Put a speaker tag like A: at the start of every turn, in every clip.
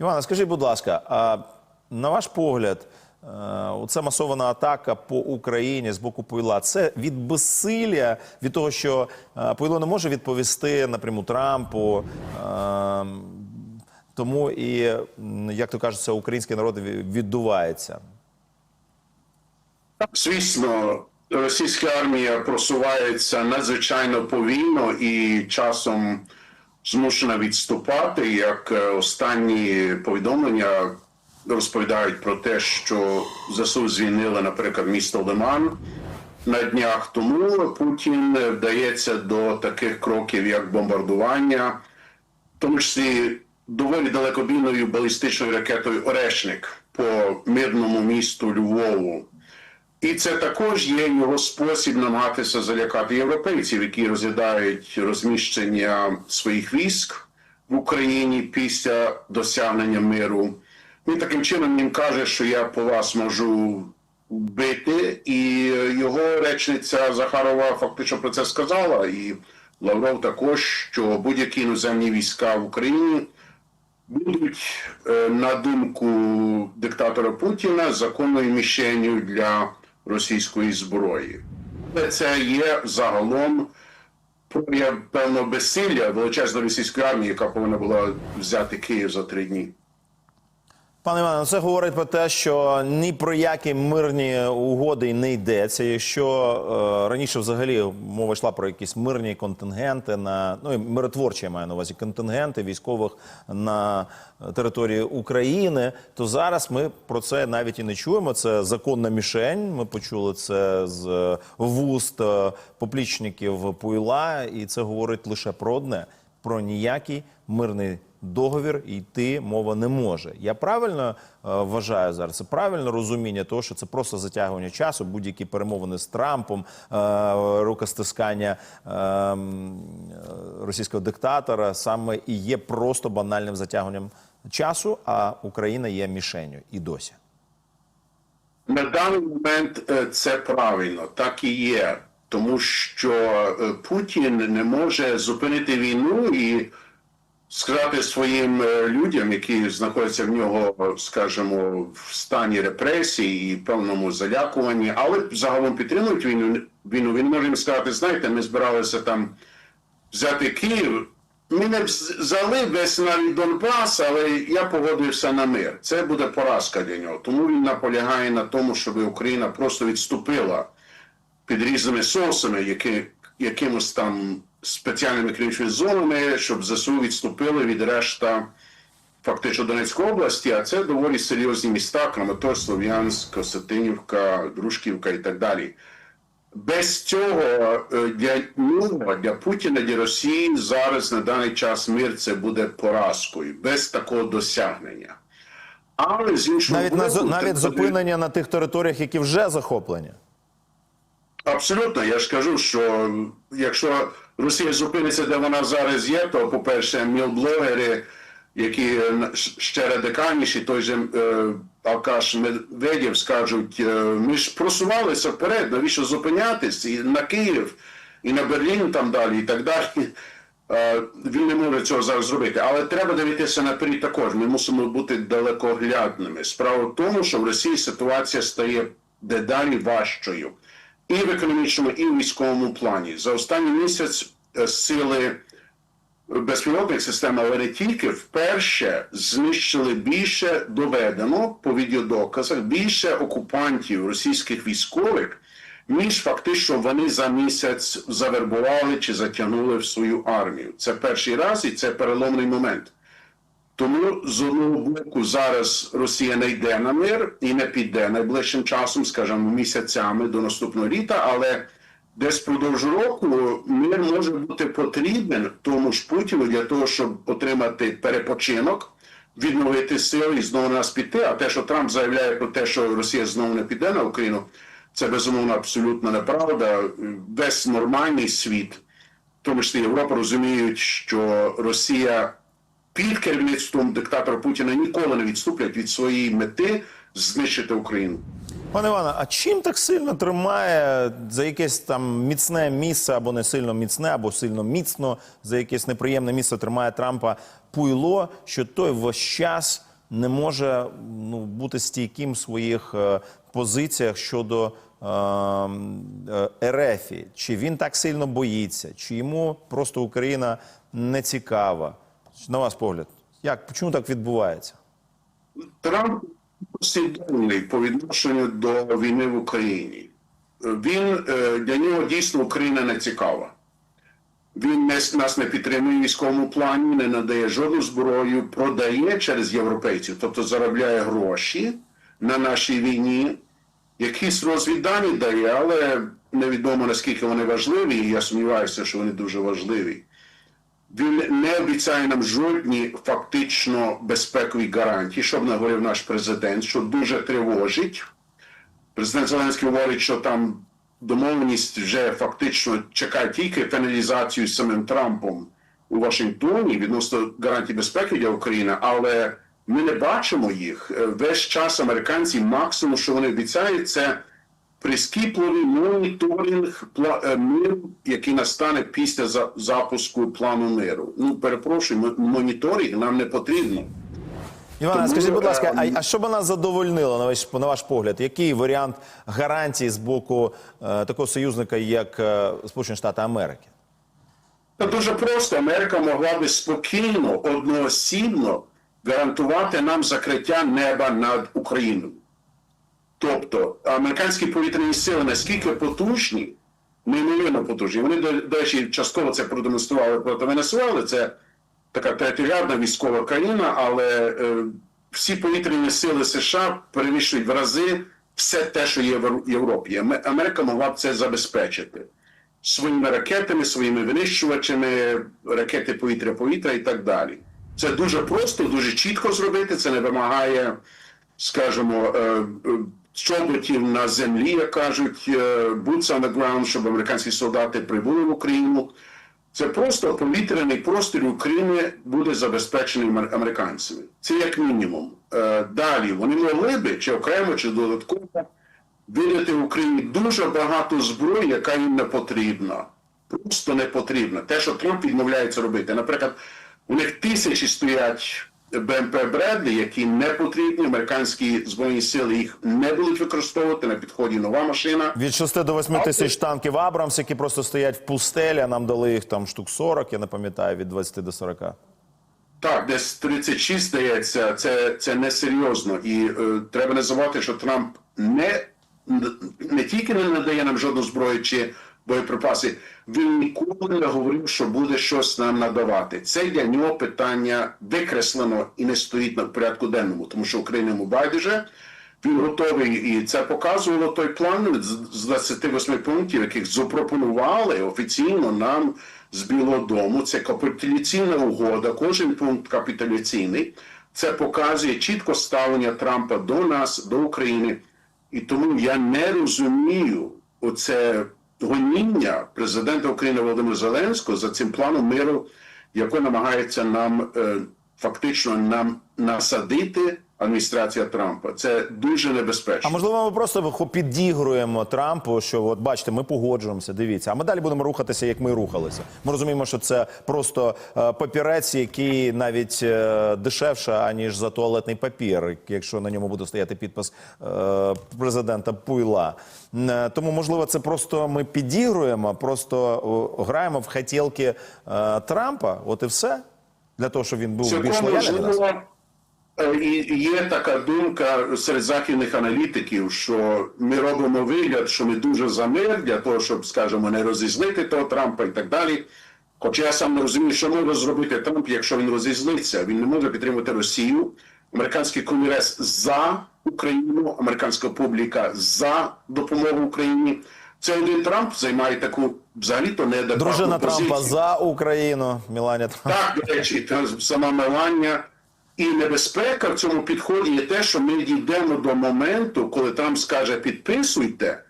A: Івана, скажіть, будь ласка, а на ваш погляд, е, оця масована атака по Україні з боку Пойла, це від безсилля, від того, що е, Пойло не може відповісти напряму Трампу. е, Тому і, як то кажеться, український народ ві- віддувається.
B: Звісно, російська армія просувається надзвичайно повільно і часом змушена відступати. Як е, останні повідомлення розповідають про те, що ЗСУ звільнили, наприклад, місто Лиман на днях. Тому Путін вдається до таких кроків, як бомбардування, в тому числі доволі далекобійною балістичною ракетою Орешник по мирному місту Львову. І це також є його спосіб намагатися залякати європейців, які розглядають розміщення своїх військ в Україні після досягнення миру. Він таким чином їм каже, що я по вас можу вбити, і його речниця Захарова фактично про це сказала. І Лавров також, що будь-які іноземні війська в Україні будуть, е, на думку диктатора Путіна, законною мішенью для російської зброї. Це є загалом прояв певного безсилля величезної російської армії, яка повинна була взяти Київ за три дні.
A: Пане Іване, ну, це говорить про те, що ні про які мирні угоди не йдеться. Якщо е, раніше взагалі мова йшла про якісь мирні контингенти на ну миротворчі я маю на увазі контингенти військових на території України, то зараз ми про це навіть і не чуємо. Це законна мішень. Ми почули це з вуст е, поплічників Пуйла, і це говорить лише про одне: про ніякий мирний договір йти мова не може. Я правильно е, вважаю зараз. Це правильне розуміння того, що це просто затягування часу, будь-які перемовини з Трампом, е, рукостискання е, м, е, російського диктатора саме і є просто банальним затягуванням часу, а Україна є мішенью і досі.
B: На даний момент це правильно, так і є, тому що Путін не може зупинити війну і сказати своїм е, людям, які знаходяться в нього, скажімо, в стані репресій і певному залякуванні, але загалом підтримують війну. Війну він може їм сказати: знаєте, ми збиралися там взяти Київ. Ми не взяли весь навіть Донбас, але я погодився на мир. Це буде поразка для нього. Тому він наполягає на тому, щоб Україна просто відступила під різними соусами, які, якимось там спеціальними економічними зонами, щоб ЗСУ відступили від решта фактично Донецької області, а це доволі серйозні міста: Краматорськ, Слов'янськ, Костянтинівка, Дружківка і так далі. Без цього е, для нього, для Путіна, для Росії зараз на даний час мир це буде поразкою, без такого досягнення. Але з іншого
A: Навіть
B: боку,
A: навіть зупинення на тих територіях, які вже захоплені.
B: Абсолютно, я ж кажу, що якщо Росія зупиниться, де вона зараз є, то, по-перше, мілблогери, які ще радикальніші, той же е, Алкаш Медведєв скажуть, е, ми ж просувалися вперед, навіщо зупинятись і на Київ, і на Берлін там далі, і так далі. Е, Він не може цього зараз зробити. Але треба дивитися наперед також. Ми мусимо бути далекоглядними. Справа в тому, що в Росії ситуація стає дедалі важчою і в економічному, і в військовому плані. За останній місяць е, сили безпілотних систем, але не тільки вперше знищили більше доведено по відеодоказах, більше окупантів російських військових, ніж фактично вони за місяць завербували чи затягнули в свою армію. Це перший раз і це переломний момент. Тому з одного боку зараз Росія не йде на мир і не піде найближчим часом, скажімо, місяцями до наступного літа, але десь впродовж року мир може бути потрібен тому ж Путіну для того, щоб отримати перепочинок, відновити сили і знову на нас піти. А те, що Трамп заявляє про те, що Росія знову не піде на Україну, це безумовно абсолютно неправда. Весь нормальний світ, в тому числі Європа, розуміють, що Росія під керівництвом диктатора Путіна ніколи не відступлять від своєї мети знищити Україну.
A: Пане Іване, а чим так сильно тримає за якесь там міцне місце, або не сильно міцне, або сильно міцно за якесь неприємне місце тримає Трампа пуйло, що той весь час не може ну, бути стійким в своїх е, позиціях щодо е, е, Ерефії? Чи він так сильно боїться, чи йому просто Україна не цікава? На ваш погляд, як чому так відбувається?
B: Трамп послідовний по відношенню до війни в Україні. Він е, для нього дійсно Україна не цікава. Він нас не підтримує в військовому плані, не надає жодну зброю, продає через європейців, тобто заробляє гроші на нашій війні. Якісь розвіддані дає, але невідомо наскільки вони важливі, і я сумніваюся, що вони дуже важливі. Він не обіцяє нам жодні фактично безпекові гарантії, щоб не говорив наш президент, що дуже тривожить. Президент Зеленський говорить, що там домовленість вже фактично чекає тільки фіналізацію з самим Трампом у Вашингтоні відносно гарантій безпеки для України, але ми не бачимо їх. Весь час американці максимум, що вони обіцяють, це прискіпливий моніторинг е, миру, який настане після за- запуску плану миру. Ну, перепрошую, мо- моніторинг нам не потрібно.
A: Івана, скажіть, будь ласка, а,
B: е,
A: а що б нас задовольнило на ваш, на ваш погляд? Який варіант гарантії з боку е, такого союзника, як е, Сполучені Штати Америки?
B: Та дуже просто Америка могла би спокійно, одноосібно гарантувати нам закриття неба над Україною. Тобто американські повітряні сили наскільки потужні, неймовірно потужні. Вони, до, речі, частково це продемонстрували проти Венесуели. Це така третьорядна військова країна, але е, всі повітряні сили США перевищують в рази все те, що є в Європі. Америка могла б це забезпечити своїми ракетами, своїми винищувачами, ракети повітря-повітря і так далі. Це дуже просто, дуже чітко зробити. Це не вимагає, скажімо, е, е, чоботів на землі, як кажуть, е, boots on the ground, щоб американські солдати прибули в Україну. Це просто повітряний простір України буде забезпечений американцями. Це як мінімум. Е, Далі вони могли би чи окремо, чи додатково видати Україні дуже багато зброї, яка їм не потрібна. Просто не потрібна. Те, що Трамп відмовляється робити. Наприклад, у них тисячі стоять БМП Бредлі, які не потрібні. Американські збройні сили їх не будуть використовувати на підході нова машина.
A: Від 6 до 8 тисяч танків Абрамс, які просто стоять в пустелі, а нам дали їх там штук 40, я не пам'ятаю, від 20 до 40.
B: Так, десь 36, здається, це, це несерйозно. І е, треба не забувати, що Трамп не, не тільки не надає нам жодну зброю чи боєприпаси, він ніколи не говорив, що буде щось нам надавати. Це для нього питання викреслено і не стоїть на порядку денному, тому що Україна йому байдуже. Він готовий, і це показувало той план з з 28 пунктів, яких запропонували офіційно нам з Білого Дому. Це капітуляційна угода, кожен пункт капітуляційний. Це показує чітко ставлення Трампа до нас, до України. І тому я не розумію оце гоніння президента України Володимира Зеленського за цим планом миру, який намагається нам е, фактично нам насадити адміністрація Трампа. Це дуже небезпечно.
A: А можливо, ми просто підігруємо Трампу, що от бачите, ми погоджуємося. Дивіться, а ми далі будемо рухатися, як ми рухалися. Ми розуміємо, що це просто е, папірець, який навіть е, дешевше, аніж за туалетний папір, якщо на ньому буде стояти підпис е, президента Пуйла. Тому, можливо, це просто ми підігруємо, просто граємо в хотілки Трампа. От і все для того, щоб він був більш
B: Цілком і є така думка серед західних аналітиків, що ми робимо вигляд, що ми дуже за мир для того, щоб, скажімо, не розізлити того Трампа і так далі. Хоча я сам не розумію, що може зробити Трамп, якщо він розізлиться. Він не може підтримати Росію. Американський конгрес за Україну, американська публіка за допомогу Україні. Це один Трамп займає таку взагалі-то неадекватну
A: Дружина
B: позицію.
A: Трампа за Україну, Міланія Трамп.
B: Так, до речі, та сама Меланія. І небезпека в цьому підході є те, що ми дійдемо до моменту, коли Трамп скаже підписуйте,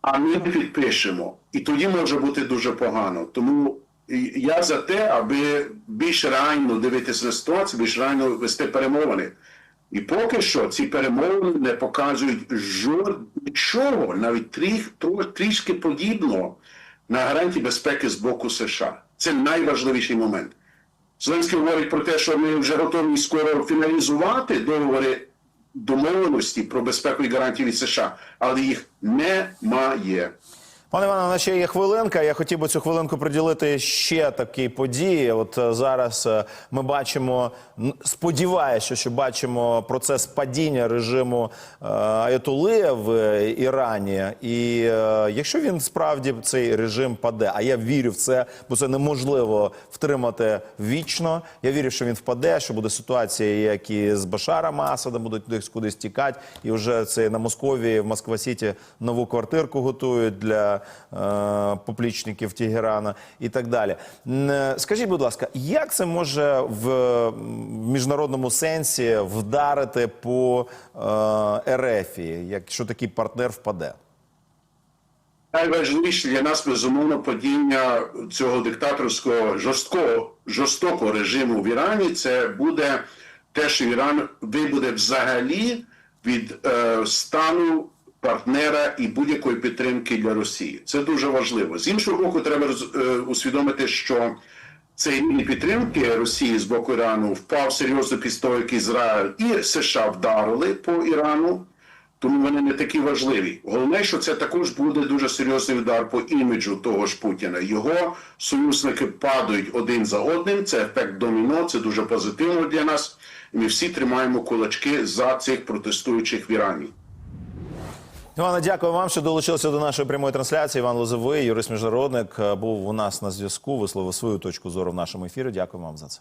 B: а ми не підпишемо. І тоді може бути дуже погано. Тому я за те, аби більш реально дивитися на ситуацію, більш реально вести перемовини. І поки що ці перемовини не показують жодного навіть тріх, трішки подібного на гарантії безпеки з боку США. Це найважливіший момент. Зеленський говорить про те, що ми вже готові скоро фіналізувати договори домовленості про безпеку і гарантії від США, але їх немає.
A: Пане Іване, у нас ще є хвилинка. Я хотів би цю хвилинку приділити ще такій події. От е, зараз е, ми бачимо, сподіваюся, що бачимо процес падіння режиму е, Аятоли в Ірані. І якщо він справді цей режим паде, а я вірю в це, бо це неможливо втримати вічно. Я вірю, що він впаде, що буде ситуація, як і з Башаром Асадом, будуть десь кудись тікати. І вже це на Московії, в Москва-Сіті нову квартирку готують для поплічників Тегерана і так далі. Е, Скажіть, будь ласка, як це може в міжнародному сенсі вдарити по е, Ерефії, якщо такий партнер впаде?
B: Найважливіше для нас безумовно падіння цього диктаторського жорсткого жорстокого режиму в Ірані. Це буде те, що Іран вибуде взагалі від е, стану партнера і будь-якої підтримки для Росії. Це дуже важливо. З іншого боку, треба е, усвідомити, що цей рівень підтримки Росії з боку Ірану впав серйозно після того, як Ізраїль і США вдарили по Ірану тому вони не такі важливі. Головне, що це також буде дуже серйозний удар по іміджу того ж Путіна. Його союзники падають один за одним. Це ефект доміно, це дуже позитивно для нас. Ми всі тримаємо кулачки за цих протестуючих в Ірані.
A: Івана, дякую вам, що долучилися до нашої прямої трансляції. Іван Лозовий, юрист міжнародник, е, був у нас на зв'язку. Висловив свою точку зору в нашому ефірі. Дякую вам за це.